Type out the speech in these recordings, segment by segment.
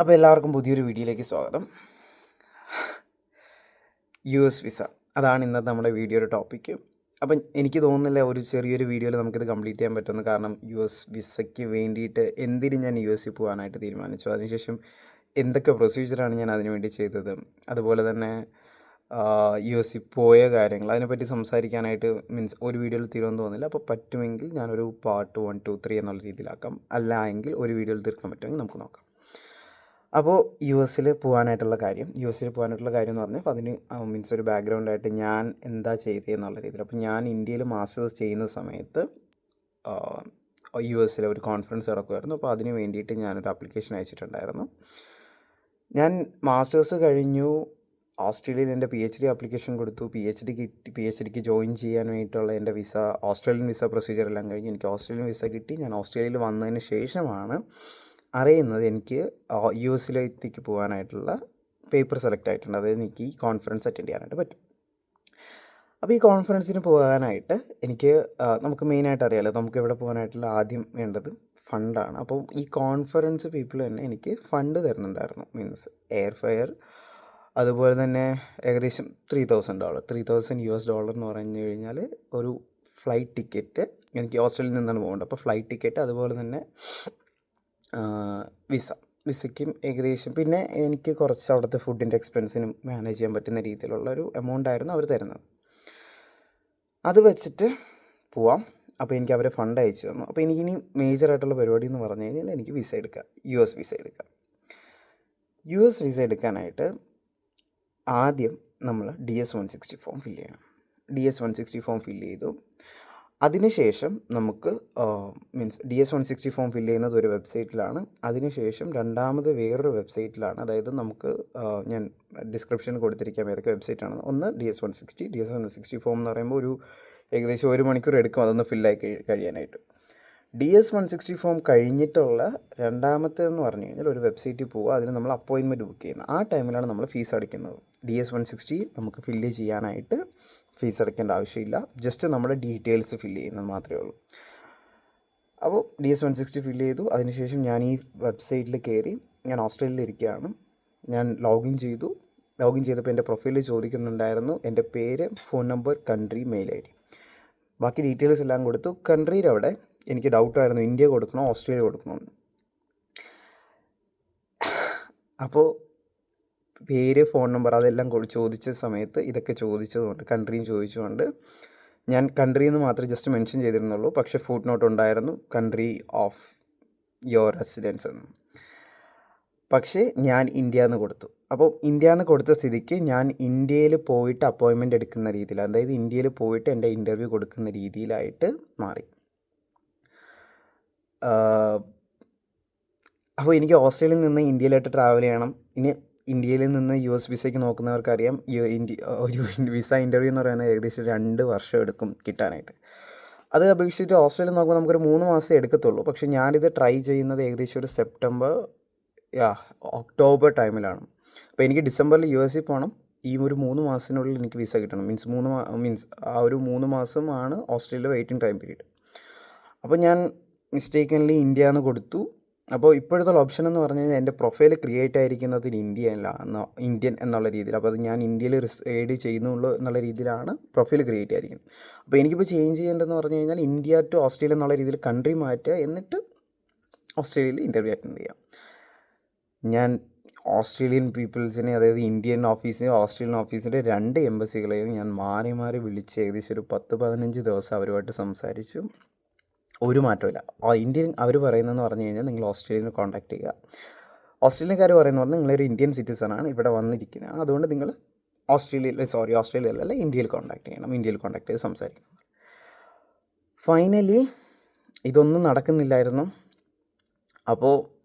അപ്പോൾ എല്ലാവർക്കും പുതിയൊരു വീഡിയോയിലേക്ക് സ്വാഗതം. U S visa. അതാണ് ഇന്നത്തെ നമ്മുടെ വീഡിയോയുടെ ടോപ്പിക്ക്. അപ്പം എനിക്ക് തോന്നുന്നില്ല ഒരു ചെറിയൊരു വീഡിയോയിൽ നമുക്കിത് കംപ്ലീറ്റ് ചെയ്യാൻ പറ്റുമെന്ന്. കാരണം യു എസ് വിസയ്ക്ക് വേണ്ടിയിട്ട് എന്തിനും ഞാൻ യു എസിൽ പോകാനായിട്ട് തീരുമാനിച്ചു? അതിനുശേഷം എന്തൊക്കെ പ്രൊസീജിയറാണ് ഞാൻ അതിനു വേണ്ടി ചെയ്തത്? അതുപോലെ തന്നെ യു എസിൽ പോയ കാര്യങ്ങൾ. അതിനെപ്പറ്റി സംസാരിക്കാനായിട്ട് മീൻസ് ഒരു വീഡിയോയിൽ തീരുമെന്ന് തോന്നുന്നില്ല. അപ്പോൾ പറ്റുമെങ്കിൽ ഞാനൊരു പാർട്ട് വൺ ടു ത്രീ എന്നുള്ള രീതിയിലാക്കാം. അല്ല എങ്കിൽ ഒരു വീഡിയോയിൽ തീർക്കാൻ പറ്റുമെങ്കിൽ നമുക്ക് നോക്കാം. അപ്പോൾ യു എസിൽ പോകാനായിട്ടുള്ള കാര്യം യു എസിൽ പോകാനായിട്ടുള്ള കാര്യം എന്ന് പറഞ്ഞാൽ അതിന് മീൻസ് ഒരു ബാക്ക്ഗ്രൗണ്ട് ആയിട്ട് ഞാൻ എന്താ ചെയ്തത് എന്നുള്ള രീതിയിൽ. അപ്പോൾ ഞാൻ ഇന്ത്യയിൽ മാസ്റ്റേഴ്സ് ചെയ്യുന്ന സമയത്ത് യു എസിലെ ഒരു കോൺഫറൻസ് നടക്കുമായിരുന്നു അപ്പോൾ അതിന് വേണ്ടിയിട്ട് ഞാനൊരു ആപ്ലിക്കേഷൻ അയച്ചിട്ടുണ്ടായിരുന്നു. ഞാൻ മാസ്റ്റേഴ്സ് കഴിഞ്ഞു. ഓസ്ട്രേലിയയിൽ എന്റെ പി എച്ച് ഡി ആപ്ലിക്കേഷൻ കൊടുത്തു. പി എച്ച് ഡി കിട്ടി പി എച്ച് ഡിക്ക് ജോയിൻ ചെയ്യാൻ വേണ്ടിയിട്ടുള്ള എന്റെ വിസ ഓസ്ട്രേലിയൻ വിസ പ്രൊസീജിയർ എല്ലാം കഴിഞ്ഞ് എനിക്ക് ഓസ്ട്രേലിയൻ വിസ കിട്ടി. ഞാൻ ഓസ്ട്രേലിയയിൽ വന്നതിന് ശേഷമാണ് അറിയുന്നത് എനിക്ക് യു എസിലേക്ക് പോകാനായിട്ടുള്ള പേപ്പർ സെലക്ട് ആയിട്ടുണ്ട്. അതായത് എനിക്ക് ഈ കോൺഫറൻസ് അറ്റൻഡ് ചെയ്യാനായിട്ട് പറ്റും. അപ്പോൾ ഈ കോൺഫറൻസിന് പോകാനായിട്ട് എനിക്ക് നമുക്ക് മെയിനായിട്ട് അറിയാമല്ലോ നമുക്ക് ഇവിടെ പോകാനായിട്ടുള്ള ആദ്യം വേണ്ടത് ഫണ്ടാണ്. അപ്പോൾ ഈ കോൺഫറൻസ് പീപ്പിൾ തന്നെ എനിക്ക് ഫണ്ട് തരുന്നുണ്ടായിരുന്നു മീൻസ് എയർ ഫെയർ അതുപോലെ തന്നെ ഏകദേശം three thousand dollar three thousand U S dollar എന്ന് പറഞ്ഞു കഴിഞ്ഞാൽ ഒരു ഫ്ലൈറ്റ് ടിക്കറ്റ് എനിക്ക് ഓസ്ട്രേലിയയിൽ നിന്നാണ് പോകേണ്ടത്. അപ്പോൾ ഫ്ലൈറ്റ് ടിക്കറ്റ് അതുപോലെ തന്നെ വിസ. വിസയ്ക്കും ഏകദേശം. പിന്നെ എനിക്ക് കുറച്ച് അവിടുത്തെ ഫുഡിന്റെ എക്സ്പെൻസിനും മാനേജ് ചെയ്യാൻ പറ്റുന്ന രീതിയിലുള്ള ഒരു എമൗണ്ട് ആയിരുന്നു അവർ തരുന്നത്. അത് വെച്ചിട്ട് പോവാം. അപ്പോൾ എനിക്ക് അവരെ ഫണ്ട് അയച്ചു തന്നു. അപ്പോൾ എനിക്കിനി മേജറായിട്ടുള്ള പരിപാടി എന്ന് പറഞ്ഞു കഴിഞ്ഞാൽ എനിക്ക് വിസ എടുക്കുക യു എസ് വിസ എടുക്കുക യു എസ് വിസ എടുക്കാനായിട്ട് ആദ്യം നമ്മൾ D S one sixty form fill ചെയ്യണം. D S one sixty form fill ചെയ്തു. അതിനുശേഷം നമുക്ക് means D S one sixty form fill ചെയ്യുന്നത് ഒരു വെബ്സൈറ്റിലാണ്. അതിനുശേഷം രണ്ടാമത് വേറൊരു വെബ്സൈറ്റിലാണ്. അതായത് നമുക്ക് ഞാൻ ഡിസ്ക്രിപ്ഷൻ കൊടുത്തിരിക്കാം ഏതൊക്കെ വെബ്സൈറ്റാണ് ഒന്ന് D S one sixty D S one sixty form എന്ന് പറയുമ്പോൾ ഒരു ഏകദേശം ഒരു മണിക്കൂർ എടുക്കും. അതൊന്ന് ഫില്ലായി കഴിയാനായിട്ട്. D S one sixty form കഴിഞ്ഞിട്ടുള്ള രണ്ടാമത്തെ എന്ന് പറഞ്ഞു കഴിഞ്ഞാൽ ഒരു വെബ്സൈറ്റിൽ പോവുക. അതിന് നമ്മൾ അപ്പോയിൻമെന്റ് ബുക്ക് ചെയ്യുന്നത്. ആ ടൈമിലാണ് നമ്മൾ ഫീസ് അടയ്ക്കുന്നത്. ഡി എസ് വൺ സിക്സ്റ്റി നമുക്ക് ഫില്ല് ചെയ്യാനായിട്ട് ഫീസ് അടയ്ക്കേണ്ട ആവശ്യമില്ല. ജസ്റ്റ് നമ്മുടെ ഡീറ്റെയിൽസ് ഫില്ല് ചെയ്യുന്നത് മാത്രമേ ഉള്ളൂ. അപ്പോൾ D S one sixty fill ചെയ്തു. അതിനുശേഷം ഞാൻ ഈ വെബ്സൈറ്റിൽ കയറി ഞാൻ ഓസ്ട്രേലിയയിൽ ഇരിക്കുകയാണ്. ഞാൻ ലോഗിൻ ചെയ്തു. ലോഗിൻ ചെയ്തപ്പോൾ എന്റെ പ്രൊഫൈലിൽ ചോദിക്കുന്നുണ്ടായിരുന്നു. എന്റെ പേര് phone number country mail I D ബാക്കി ഡീറ്റെയിൽസ് എല്ലാം കൊടുത്തു. കൺട്രിയുടെ അവിടെ എനിക്ക് ഡൗട്ടായിരുന്നു ഇന്ത്യ കൊടുക്കണോ ഓസ്ട്രേലിയ കൊടുക്കണോ അപ്പോൾ പേര് ഫോൺ നമ്പർ അതെല്ലാം ചോദിച്ച സമയത്ത് ഇതൊക്കെ ചോദിച്ചതുകൊണ്ട് കൺട്രിയും ചോദിച്ചുകൊണ്ട് ഞാൻ കൺട്രി എന്ന് മാത്രമേ ജസ്റ്റ് മെൻഷൻ ചെയ്തിരുന്നുള്ളൂ. പക്ഷേ ഫുഡ് നോട്ട് ഉണ്ടായിരുന്നു കൺട്രി ഓഫ് യുവർ റെസിഡൻസ് എന്ന്. പക്ഷേ ഞാൻ ഇന്ത്യ എന്ന് കൊടുത്തു. അപ്പോൾ ഇന്ത്യ എന്ന് കൊടുത്ത സ്ഥിതിക്ക് ഞാൻ ഇന്ത്യയിൽ പോയിട്ട് അപ്പോയിൻമെന്റ് എടുക്കുന്ന രീതിയിൽ അതായത് ഇന്ത്യയിൽ പോയിട്ട് എന്റെ ഇന്റർവ്യൂ കൊടുക്കുന്ന രീതിയിലായിട്ട് മാറി. അപ്പോൾ എനിക്ക് ഓസ്ട്രേലിയയിൽ നിന്ന് ഇന്ത്യയിലോട്ട് ട്രാവൽ ചെയ്യണം. ഇനി ഇന്ത്യയിൽ നിന്ന് യു എസ് വിസയ്ക്ക് നോക്കുന്നവർക്കറിയാം ഇന്ത്യ ഒരു വിസ ഇന്റർവ്യൂ എന്ന് പറയുന്നത് ഏകദേശം രണ്ട് വർഷം എടുക്കും കിട്ടാനായിട്ട്. അത് അപേക്ഷിച്ചിട്ട് ഓസ്ട്രേലിയ നോക്കുമ്പോൾ നമുക്കൊരു മൂന്ന് മാസം എടുക്കത്തുള്ളൂ. പക്ഷേ ഞാനിത് ട്രൈ ചെയ്യുന്നത് ഏകദേശം ഒരു സെപ്റ്റംബർ യാ ഒക്ടോബർ ടൈമിലാണ്. അപ്പോൾ എനിക്ക് ഡിസംബറിൽ യു എസിൽ പോകണം. ഈ ഒരു മൂന്ന് മാസത്തിനുള്ളിൽ എനിക്ക് വിസ കിട്ടണം. മീൻസ് മൂന്ന് മീൻസ് ആ ഒരു മൂന്ന് മാസമാണ് ഓസ്ട്രേലിയ വെയിറ്റിംഗ് ടൈം പീരീഡ്. അപ്പോൾ ഞാൻ മിസ്റ്റേക്കൻലി ഇന്ത്യ എന്ന് കൊടുത്തു. അപ്പോൾ ഇപ്പോഴത്തെ ഓപ്ഷൻ എന്ന് പറഞ്ഞു കഴിഞ്ഞാൽ എന്റെ പ്രൊഫൈൽ ക്രിയേറ്റ് ആയിരിക്കുന്നത് ഇന്ത്യ അല്ല ഇന്ത്യൻ എന്നുള്ള രീതിയിൽ. അപ്പോൾ അത് ഞാൻ ഇന്ത്യയിൽ റിസൈഡ് ചെയ്യുന്നുള്ളൂ എന്നുള്ള രീതിയിലാണ് പ്രൊഫൈൽ ക്രിയേറ്റ് ആയിരിക്കുന്നത്. അപ്പോൾ എനിക്കിപ്പോൾ ചേഞ്ച് ചെയ്യേണ്ടതെന്ന് പറഞ്ഞു കഴിഞ്ഞാൽ ഇന്ത്യ ടു ഓസ്ട്രേലിയ എന്നുള്ള രീതിയിൽ കൺട്രി മാറ്റുക എന്നിട്ട് ഓസ്ട്രേലിയയിൽ ഇന്റർവ്യൂ അറ്റൻഡ് ചെയ്യാം. ഞാൻ ഓസ്ട്രേലിയൻ പീപ്പിൾസിനെ അതായത് ഇന്ത്യൻ ഓഫീസിനെ ഓസ്ട്രേലിയൻ ഓഫീസിന്റെ രണ്ട് എംബസികളെയും ഞാൻ മാറി മാറി വിളിച്ച് ഏകദേശം ഒരു പത്ത് പതിനഞ്ച് ദിവസം അവരുമായിട്ട് സംസാരിച്ചു. ഒരു മാറ്റമില്ല ഇന്ത്യൻ അവർ പറയുന്നതെന്ന് പറഞ്ഞു കഴിഞ്ഞാൽ നിങ്ങൾ ഓസ്ട്രേലിയനെ കോൺടാക്ട് ചെയ്യുക. ഓസ്ട്രേലിയക്കാർ പറയുന്നത് പറഞ്ഞാൽ നിങ്ങളൊരു ഇന്ത്യൻ സിറ്റിസണാണ് ഇവിടെ വന്നിരിക്കുന്നത്. അതുകൊണ്ട് നിങ്ങൾ ഓസ്ട്രേലിയയിൽ സോറി ഓസ്ട്രേലിയയിലല്ല ഇന്ത്യയിൽ കോൺടാക്ട് ചെയ്യണം. ഇന്ത്യയിൽ കോൺടാക്ട് ചെയ്ത് സംസാരിക്കണം. ഫൈനലി ഇതൊന്നും നടക്കുന്നില്ലായിരുന്നു. അപ്പോൾ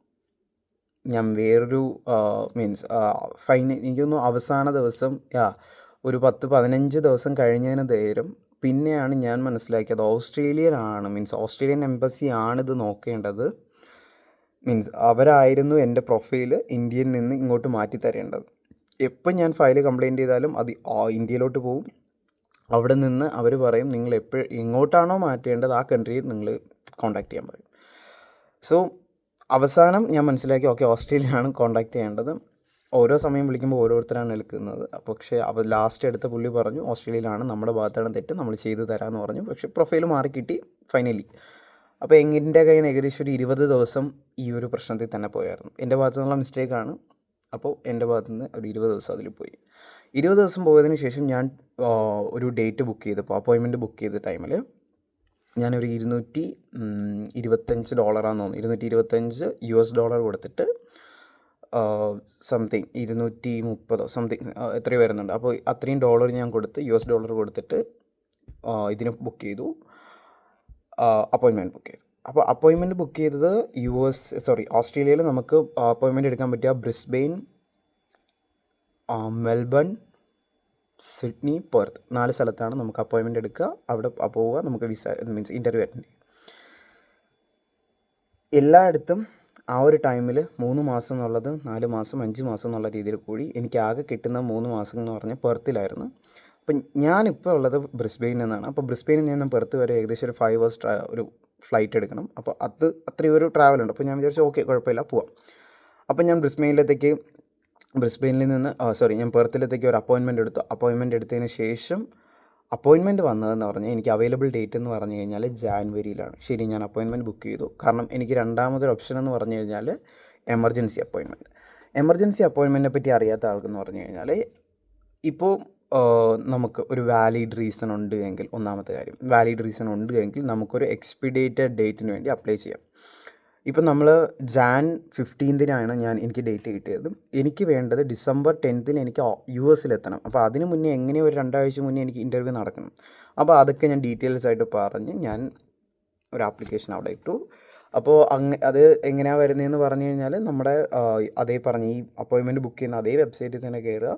ഞാൻ വേറൊരു മീൻസ് ഫൈന എനിക്കൊന്നും അവസാന ദിവസം യാ ഒരു പത്ത് പതിനഞ്ച് ദിവസം കഴിഞ്ഞതിന് നേരം പിന്നെയാണ് ഞാൻ മനസ്സിലാക്കിയത് ഓസ്ട്രേലിയയിലാണ് മീൻസ് ഓസ്ട്രേലിയൻ എംബസി ആണിത് നോക്കേണ്ടത്. മീൻസ് അവരായിരുന്നു എന്റെ പ്രൊഫൈൽ ഇന്ത്യയിൽ നിന്ന് ഇങ്ങോട്ട് മാറ്റി തരേണ്ടത്. എപ്പം ഞാൻ ഫയൽ കംപ്ലയിന്റ് ചെയ്താലും അത് ഇന്ത്യയിലോട്ട് പോകും അവിടെ നിന്ന് അവർ പറയും നിങ്ങൾ എപ്പോഴും ഇങ്ങോട്ടാണോ മാറ്റേണ്ടത്? ആ കൺട്രിയിൽ നിങ്ങൾ കോണ്ടാക്ട് ചെയ്യാൻ പറയും. സോ അവസാനം ഞാൻ മനസ്സിലാക്കി ഓക്കെ ഓസ്ട്രേലിയയാണ് കോണ്ടാക്ട് ചെയ്യേണ്ടത്. ഓരോ സമയം വിളിക്കുമ്പോൾ ഓരോരുത്തരാണ് എടുക്കുന്നത് പക്ഷേ അപ്പോൾ ലാസ്റ്റ് എടുത്ത പുള്ളി പറഞ്ഞു ഓസ്ട്രേലിയയിലാണ് നമ്മുടെ ഭാഗത്താണ് തെറ്റ് നമ്മൾ ചെയ്തു തരാമെന്ന് പറഞ്ഞു. പക്ഷേ പ്രൊഫൈൽ മാറി കിട്ടി ഫൈനലി അപ്പോൾ എന്റെ കയ്യിൽ നിന്ന് ഏകദേശം ഒരു ഇരുപത് ദിവസം ഈ ഒരു പ്രശ്നത്തിൽ തന്നെ പോയായിരുന്നു. എന്റെ ഭാഗത്തു നിന്നുള്ള മിസ്റ്റേക്കാണ് അപ്പോൾ എന്റെ ഭാഗത്തു നിന്ന് ഒരു ഇരുപത് ദിവസം അതിൽ പോയി. ഇരുപത് ദിവസം പോയതിന് ശേഷം ഞാൻ ഒരു ഡേറ്റ് ബുക്ക് ചെയ്തപ്പോൾ അപ്പോയിൻമെന്റ് ബുക്ക് ചെയ്ത ടൈമിൽ ഞാനൊരു ഇരുന്നൂറ്റി ഇരുപത്തഞ്ച് ഡോളറാന്ന് തോന്നുന്നു. ഇരുന്നൂറ്റി ഇരുപത്തഞ്ച് യു എസ് ഡോളർ കൊടുത്തിട്ട് സംതിങ് ഇരുന്നൂറ്റി മുപ്പതോ സംതിങ് എത്രയോ വരുന്നുണ്ട്. അപ്പോൾ അത്രയും ഡോളർ ഞാൻ കൊടുത്ത് യു എസ് ഡോളർ കൊടുത്തിട്ട് ഇതിന് ബുക്ക് ചെയ്തു. അപ്പോയിൻമെന്റ് ബുക്ക് ചെയ്തു. അപ്പോൾ അപ്പോയിൻമെന്റ് ബുക്ക് ചെയ്തത് യു എസ് സോറി ഓസ്ട്രേലിയയിൽ നമുക്ക് അപ്പോയിൻമെന്റ് എടുക്കാൻ പറ്റിയ ബ്രിസ്ബെയിൻ മെൽബൺ സിഡ്നി പെർത്ത് നാല് സ്ഥലത്താണ് നമുക്ക് അപ്പോയിൻമെന്റ് എടുക്കുക. അവിടെ പോവുക. നമുക്ക് വിസ മീൻസ് ഇന്റർവ്യൂ അറ്റൻഡ് ചെയ്യുക. എല്ലായിടത്തും ആ ഒരു ടൈമിൽ മൂന്ന് മാസം എന്നുള്ളത് നാല് മാസം അഞ്ച് മാസം എന്നുള്ള രീതിയിൽ കൂടി എനിക്ക് ആകെ കിട്ടുന്ന മൂന്ന് മാസം എന്ന് പറഞ്ഞാൽ പെർത്തിലായിരുന്നു. അപ്പം ഞാനിപ്പോൾ ഉള്ളത് ബ്രിസ്ബെയിനിൽ നിന്നാണ്. അപ്പോൾ ബ്രിസ്ബെയിനിൽ നിന്ന് പെർത്ത് വരെ ഏകദേശം ഒരു ഫൈവ് ഹവേഴ്സ് ട്രാ ഒരു ഫ്ലൈറ്റ് എടുക്കണം. അപ്പോൾ അത് അത്രയും ഒരു ട്രാവൽ ഉണ്ട്. അപ്പോൾ ഞാൻ വിചാരിച്ചു ഓക്കെ കുഴപ്പമില്ല പോവാം. അപ്പോൾ ഞാൻ ബ്രിസ്ബെയിനിലത്തേക്ക് ബ്രിസ്ബെയിനിൽ നിന്ന് സോറി ഞാൻ പെർത്തിലത്തേക്ക് ഒരു അപ്പോയിൻമെന്റ് എടുത്തു. അപ്പോയിൻമെന്റ് എടുത്തതിന് ശേഷം അപ്പോയിൻമെന്റ് വന്നതെന്ന് പറഞ്ഞാൽ എനിക്ക് അവൈലബിൾ ഡേറ്റ് എന്ന് പറഞ്ഞു കഴിഞ്ഞാൽ ജാനുവരിയിലാണ്. ശരി ഞാൻ അപ്പോയിൻമെന്റ് ബുക്ക് ചെയ്തു. കാരണം എനിക്ക് രണ്ടാമതൊരു ഓപ്ഷൻ എന്ന് പറഞ്ഞു കഴിഞ്ഞാൽ എമർജൻസി അപ്പോയിൻമെന്റ് എമർജൻസി അപ്പോയിൻമെന്റിനെ പറ്റി അറിയാത്ത ആൾക്കെന്ന് പറഞ്ഞു കഴിഞ്ഞാൽ ഇപ്പോൾ നമുക്ക് ഒരു വാലിഡ് റീസൺ ഉണ്ട് എങ്കിൽ ഒന്നാമത്തെ കാര്യം വാലിഡ് റീസൺ ഉണ്ട് എങ്കിൽ നമുക്കൊരു എക്സ്പിഡേറ്റഡ് ഡേറ്റിന് വേണ്ടി അപ്ലൈ ചെയ്യാം. ഇപ്പം നമ്മൾ ജാൻ ഫിഫ്റ്റീൻതിനാണ് ഞാൻ എനിക്ക് ഡേറ്റ് കിട്ടിയത്. എനിക്ക് വേണ്ടത് ഡിസംബർ ടെൻത്തിന് എനിക്ക് യു എസിലെത്തണം അപ്പോൾ അതിന് മുന്നേ എങ്ങനെ ഒരു രണ്ടാഴ്ച മുന്നേ എനിക്ക് ഇന്റർവ്യൂ നടക്കണം. അപ്പോൾ അതൊക്കെ ഞാൻ ഡീറ്റെയിൽസ് ആയിട്ട് പറഞ്ഞ് ഞാൻ ഒരു ആപ്ലിക്കേഷൻ അവിടെ ഇട്ടു. അപ്പോൾ അങ്ങ് അത് എങ്ങനെയാണ് വരുന്നതെന്ന് പറഞ്ഞു കഴിഞ്ഞാൽ നമ്മുടെ അതേ പറഞ്ഞ ഈ അപ്പോയിൻമെന്റ് ബുക്ക് ചെയ്യുന്ന അതേ വെബ്സൈറ്റിൽ തന്നെ കയറുക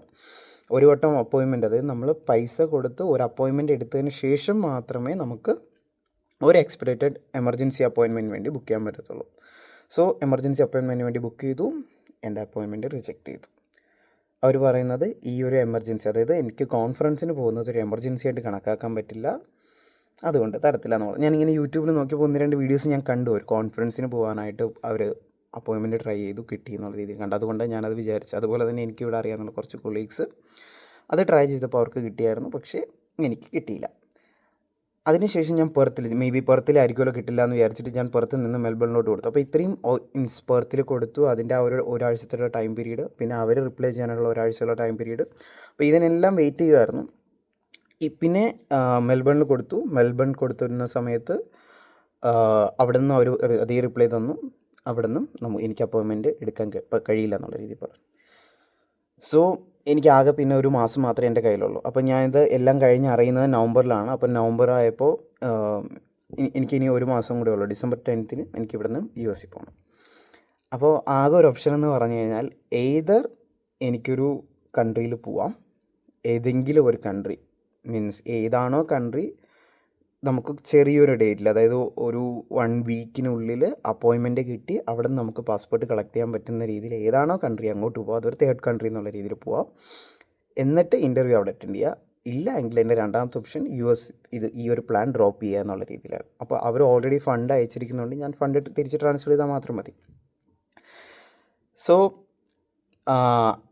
ഒരു വട്ടം അപ്പോയിൻമെന്റ് അതായത് നമ്മൾ പൈസ കൊടുത്ത് ഒരു അപ്പോയിൻമെന്റ് എടുത്തതിന് ശേഷം മാത്രമേ നമുക്ക് ഒരു എക്സ്പെക്റ്റഡ് എമർജൻസി അപ്പോയിൻമെന്റ് വേണ്ടി ബുക്ക് ചെയ്യാൻ പറ്റത്തുള്ളൂ. സോ എമർജൻസി അപ്പോയിൻമെന്റ് വേണ്ടി ബുക്ക് ചെയ്തു എന്റെ അപ്പോയിൻമെന്റ് റിജക്റ്റ് ചെയ്തു. അവർ പറയുന്നത് ഈ ഒരു എമർജൻസി അതായത് എനിക്ക് കോൺഫറൻസിന് പോകുന്നത് ഒരു എമർജൻസി ആയിട്ട് കണക്കാക്കാൻ പറ്റില്ല. അതുകൊണ്ട് തരത്തില്ല എന്ന് പറഞ്ഞു. ഞാനിങ്ങനെ യൂട്യൂബിൽ നോക്കിയപ്പോൾ ഒന്ന് രണ്ട് വീഡിയോസ് ഞാൻ കണ്ടു. ഒരു കോൺഫറൻസിന് പോകാനായിട്ട് അവർ അപ്പോയിൻമെന്റ് ട്രൈ ചെയ്തു കിട്ടി എന്നുള്ള രീതിയിൽ കണ്ടു. അതുകൊണ്ട് ഞാനത് വിചാരിച്ചു അതുപോലെ തന്നെ എനിക്കിവിടെ അറിയാവുന്ന കുറച്ച് കൊളീഗ്സ് അത് ട്രൈ ചെയ്തപ്പോൾ അവർക്ക് കിട്ടിയായിരുന്നു. പക്ഷേ എനിക്ക് കിട്ടിയില്ല. അതിനുശേഷം ഞാൻ പെർത്തിൽ മേ ബി പെർത്തിലായിരിക്കുമല്ലോ കിട്ടില്ല എന്ന് വിചാരിച്ചിട്ട് ഞാൻ പെർത്തിൽ നിന്ന് മെൽബണിലോട്ട് കൊടുത്തു. അപ്പോൾ ഇത്രയും ഇൻസ് പെർത്തിൽ കൊടുത്തു. അതിന്റെ ആ ഒരു ഒരാഴ്ചത്തെ ടൈം പീരീഡ് പിന്നെ അവർ റിപ്ലൈ ചെയ്യാനുള്ള ഒരാഴ്ചയുള്ള ടൈം പീരീഡ്. അപ്പോൾ ഇതിനെല്ലാം വെയിറ്റ് ചെയ്യുമായിരുന്നു പിന്നെ മെൽബണിൽ കൊടുത്തു. മെൽബൺ കൊടുത്തിരുന്ന സമയത്ത് അവിടെ നിന്ന് അവർ അതേ റിപ്ലൈ തന്നു. അവിടെ നിന്നും നമുക്ക് എനിക്ക് അപ്പോയിൻമെന്റ് എടുക്കാൻ കഴിയില്ല എന്നുള്ള രീതിയിൽ പറഞ്ഞു. സോ എനിക്ക് ആകെ പിന്നെ ഒരു മാസം മാത്രമേ എന്റെ കയ്യിലുള്ളൂ. അപ്പം ഞാനിത് എല്ലാം കഴിഞ്ഞ് അറിയുന്നത് നവംബറിലാണ്. അപ്പം നവംബർ ആയപ്പോൾ എനിക്കിനി ഒരു മാസം കൂടെ ഉള്ളൂ. ഡിസംബർ ടെൻത്തിന് എനിക്ക് ഇവിടുന്ന് യു എസിൽ പോകണം അപ്പോൾ ആകെ ഒരു ഓപ്ഷൻ എന്ന് പറഞ്ഞു കഴിഞ്ഞാൽ ഏതർ എനിക്കൊരു കൺട്രിയിൽ പോവാം. ഏതെങ്കിലും ഒരു കൺട്രി. മീൻസ് ഏതാണോ കൺട്രി നമുക്ക് ചെറിയൊരു ഡേറ്റിൽ അതായത് ഒരു വൺ വീക്കിനുള്ളിൽ അപ്പോയിൻമെന്റ് കിട്ടി അവിടെ നിന്ന് നമുക്ക് പാസ്പോർട്ട് കളക്ട് ചെയ്യാൻ പറ്റുന്ന രീതിയിൽ ഏതാണോ കൺട്രി അങ്ങോട്ട് പോകാം അതൊരു തേർഡ് കൺട്രി എന്നുള്ള രീതിയിൽ പോവാം. എന്നിട്ട് ഇന്റർവ്യൂ അവിടെ അറ്റൻഡ് ചെയ്യുക ഇല്ല എങ്കിൽ എന്റെ രണ്ടാമത്തെ ഓപ്ഷൻ യു എസ് ഇത് ഈ ഒരു പ്ലാൻ ഡ്രോപ്പ് ചെയ്യുക എന്നുള്ള രീതിയിലാണ്. അപ്പോൾ അവർ ഓൾറെഡി ഫണ്ട് അയച്ചിരിക്കുന്നുണ്ട് ഞാൻ ഫണ്ട് തിരിച്ച് ട്രാൻസ്ഫർ ചെയ്താൽ മാത്രം മതി. സോ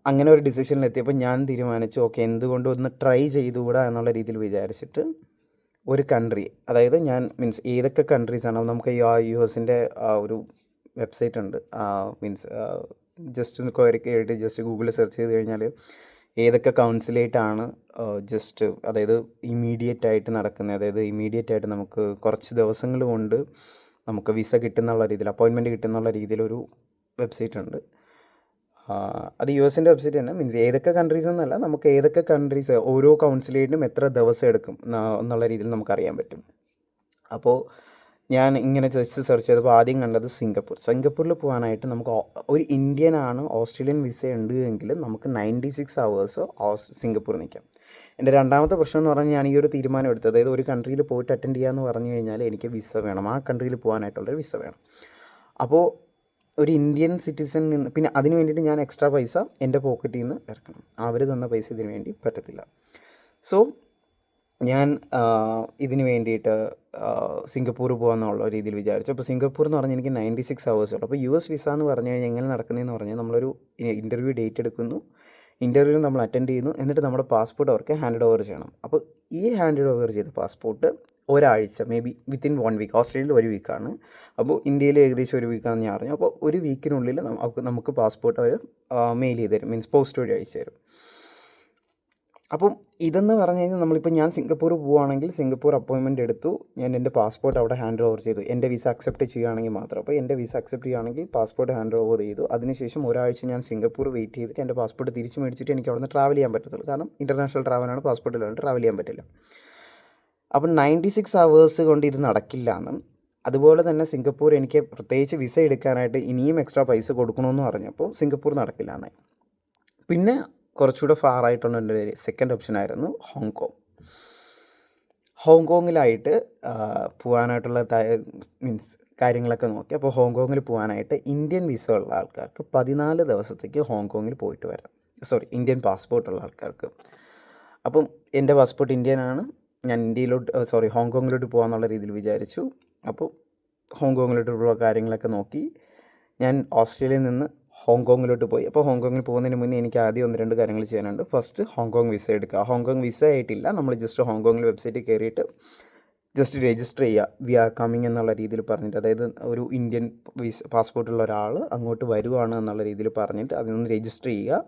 അങ്ങനെ ഒരു ഡിസിഷനിലെത്തിയപ്പോൾ ഞാൻ തീരുമാനിച്ചു ഓക്കെ എന്തുകൊണ്ട് ഒന്ന് ട്രൈ ചെയ്തുകൂടാ എന്നുള്ള രീതിയിൽ വിചാരിച്ചിട്ട് ഒരു കൺട്രി അതായത് ഞാൻ മീൻസ് ഏതൊക്കെ കൺട്രീസ് ആണ്? നമുക്ക് ഈ യു എസിന്റെ ഒരു വെബ്സൈറ്റ് ഉണ്ട്. മീൻസ് ജസ്റ്റ് ഒന്ന് കയറിയിട്ട് ജസ്റ്റ് ഗൂഗിളിൽ സെർച്ച് ചെയ്ത് കഴിഞ്ഞാൽ ഏതൊക്കെ കൗൺസിലേറ്റാണ് ജസ്റ്റ് അതായത് ഇമ്മീഡിയറ്റ് ആയിട്ട് നടക്കുന്നത്. അതായത് ഇമ്മീഡിയറ്റ് ആയിട്ട് നമുക്ക് കുറച്ച് ദിവസങ്ങൾ കൊണ്ട് നമുക്ക് വിസ കിട്ടുന്നുള്ള രീതിയിൽ അപ്പോയിൻമെന്റ് കിട്ടുന്നുള്ള രീതിയിലൊരു വെബ്സൈറ്റ് ഉണ്ട്. അത് യു എസിന്റെ വെബ്സൈറ്റ് തന്നെ. മീൻസ് ഏതൊക്കെ കൺട്രീസ് എന്നല്ല നമുക്ക് ഏതൊക്കെ കൺട്രീസ് ഓരോ കൗൺസിലേറ്റിനും എത്ര ദിവസം എടുക്കും എന്നുള്ള രീതിയിൽ നമുക്കറിയാൻ പറ്റും. അപ്പോൾ ഞാൻ ഇങ്ങനെ ജസ്റ്റ് സെർച്ച് ചെയ്തപ്പോൾ ആദ്യം കണ്ടത് സിംഗപ്പൂർ. സിംഗപ്പൂരിൽ പോകാനായിട്ട് നമുക്ക് ഒരു ഇന്ത്യൻ ആണ് ഓസ്ട്രേലിയൻ വിസ ഉണ്ട് എങ്കിൽ നമുക്ക് നയന്റി സിക്സ് അവേഴ്സ് സിംഗപ്പൂർ നിൽക്കാം. എന്റെ രണ്ടാമത്തെ പ്രശ്നം എന്ന് പറഞ്ഞാൽ ഞാൻ ഈ ഒരു തീരുമാനം എടുത്തത്. അതായത് ഒരു കൺട്രിയിൽ പോയിട്ട് അറ്റൻഡ് ചെയ്യാമെന്ന് പറഞ്ഞു കഴിഞ്ഞാൽ എനിക്ക് വിസ വേണം. ആ കൺട്രിയിൽ പോകാനായിട്ടുള്ളൊരു വിസ വേണം. അപ്പോൾ ഒരു ഇന്ത്യൻ സിറ്റിസൺ നിന്ന് പിന്നെ അതിന് വേണ്ടിയിട്ട് ഞാൻ എക്സ്ട്രാ പൈസ എന്റെ പോക്കറ്റിൽ നിന്ന് ഇറക്കണം. അവർ തന്ന പൈസ ഇതിന് വേണ്ടി പറ്റത്തില്ല. സോ ഞാൻ ഇതിന് വേണ്ടിയിട്ട് സിംഗപ്പൂർ പോകാമെന്നുള്ള രീതിയിൽ വിചാരിച്ചു. അപ്പോൾ സിംഗപ്പൂർ എന്ന് പറഞ്ഞാൽ എനിക്ക് നയന്റി സിക്സ് ഹവേഴ്സ് ഉള്ളൂ. അപ്പോൾ യു എസ് വിസ എന്ന് പറഞ്ഞു കഴിഞ്ഞാൽ എങ്ങനെ നടക്കുന്നതെന്ന് പറഞ്ഞാൽ നമ്മളൊരു ഇന്റർവ്യൂ ഡേറ്റ് എടുക്കുന്നു. ഇന്റർവ്യൂ നമ്മൾ അറ്റൻഡ് ചെയ്യുന്നു. എന്നിട്ട് നമ്മുടെ പാസ്പോർട്ട് അവർക്ക് ഹാൻഡ് ഓവർ ചെയ്യണം. അപ്പോൾ ഈ ഹാൻഡ് ഓവർ ചെയ്ത പാസ്പോർട്ട് ഒരാഴ്ച maybe within one week ഓസ്ട്രേലിയയിൽ ഒരു വീക്കാണ് അപ്പോൾ ഇന്ത്യയിൽ ഏകദേശം ഒരു വീക്കാണെന്ന് ഞാൻ അറിഞ്ഞു. അപ്പോൾ ഒരു വീക്കിനുള്ളിൽ നമുക്ക് പാസ്പോർട്ട് അവർ മെയിൽ ചെയ്ത് തരും. മീൻസ് പോസ്റ്റ് വഴി അയച്ചു തരും. അപ്പം ഇതെന്ന് പറഞ്ഞു കഴിഞ്ഞാൽ നമ്മളിപ്പോൾ ഞാൻ സിംഗപ്പൂർ പോവുകയാണെങ്കിൽ സിംഗപ്പൂർ അപ്പോയിൻമെന്റ് എടുത്തു. ഞാൻ എന്റെ പാസ്പോർട്ട് അവിടെ ഹാൻഡ് ഓവർ ചെയ്തു. എന്റെ വിസ അക്സെപ്റ്റ് ചെയ്യുകയാണെങ്കിൽ മാത്രം. അപ്പോൾ എന്റെ വിസ അക്സെപ്റ്റ് ചെയ്യുകയാണെങ്കിൽ പാസ്പോർട്ട് ഹാൻഡ് ഓവർ ചെയ്തു. അതിനുശേഷം ഒരാഴ്ച ഞാൻ സിംഗപ്പൂർ വെയിറ്റ് ചെയ്തിട്ട് എന്റെ പാസ്പോർട്ട് തിരിച്ച് മേടിച്ചിട്ട് എനിക്ക് അവിടെ നിന്ന് ട്രാവൽ ചെയ്യാൻ പറ്റത്തുള്ളൂ. കാരണം ഇന്റർനാഷണൽ ട്രാവലാണ് പാസ്പോർട്ട് ഇല്ലാണ്ട് ട്രാവൽ ചെയ്യാൻ പറ്റില്ല. അപ്പം നയന്റി സിക്സ് അവേഴ്സ് കൊണ്ട് ഇത് നടക്കില്ല എന്നും അതുപോലെ തന്നെ സിംഗപ്പൂർ എനിക്ക് പ്രത്യേകിച്ച് വിസ എടുക്കാനായിട്ട് ഇനിയും എക്സ്ട്രാ പൈസ കൊടുക്കണമെന്ന് പറഞ്ഞപ്പോൾ സിംഗപ്പൂർ നടക്കില്ല എന്നായി പിന്നെ കുറച്ചുകൂടെ ഫാർ ആയിട്ടുള്ള എന്റെ സെക്കൻഡ് ഓപ്ഷൻ ആയിരുന്നു ഹോങ്കോങ്. ഹോങ്കോങ്ങിലായിട്ട് പോകാനായിട്ടുള്ള മീൻസ് കാര്യങ്ങളൊക്കെ നോക്കി. അപ്പോൾ ഹോങ്കോങ്ങിൽ പോകാനായിട്ട് ഇന്ത്യൻ വിസ ഉള്ള ആൾക്കാർക്ക് പതിനാല് ദിവസത്തേക്ക് ഹോങ്കോങ്ങിൽ പോയിട്ട് വരാം. സോറി ഇന്ത്യൻ പാസ്പോർട്ട് ഉള്ള ആൾക്കാർക്ക്. അപ്പം എന്റെ പാസ്പോർട്ട് ഇന്ത്യനാണ്. ഞാൻ ഇന്ത്യയിലോട്ട് സോറി ഹോങ്കോങ്ങിലോട്ട് പോകാമെന്നുള്ള രീതിയിൽ വിചാരിച്ചു. അപ്പോൾ ഹോങ്കോങ്ങിലോട്ടുള്ള കാര്യങ്ങളൊക്കെ നോക്കി ഞാൻ ഓസ്ട്രേലിയയിൽ നിന്ന് ഹോങ്കോങ്ങിലോട്ട് പോയി. അപ്പോൾ ഹോങ്കോങ്ങിൽ പോകുന്നതിന് മുന്നേ എനിക്ക് ആദ്യം ഒന്ന് രണ്ട് കാര്യങ്ങൾ ചെയ്യാനുണ്ട്. ഫസ്റ്റ് ഹോങ്കോങ് വിസ എടുക്കുക. ഹോങ്കോങ് വിസ ആയിട്ടില്ല. നമ്മൾ ജസ്റ്റ് ഹോങ്കോങ്ങിൽ വെബ്സൈറ്റിൽ കയറിയിട്ട് ജസ്റ്റ് രജിസ്റ്റർ ചെയ്യുക. വി ആർ കമ്മിങ് എന്നുള്ള രീതിയിൽ പറഞ്ഞിട്ട് അതായത് ഒരു ഇന്ത്യൻ വിസ പാസ്പോർട്ടുള്ള ഒരാൾ അങ്ങോട്ട് വരുവാണ് എന്നുള്ള രീതിയിൽ പറഞ്ഞിട്ട് അതിനൊന്ന് രജിസ്റ്റർ ചെയ്യുക.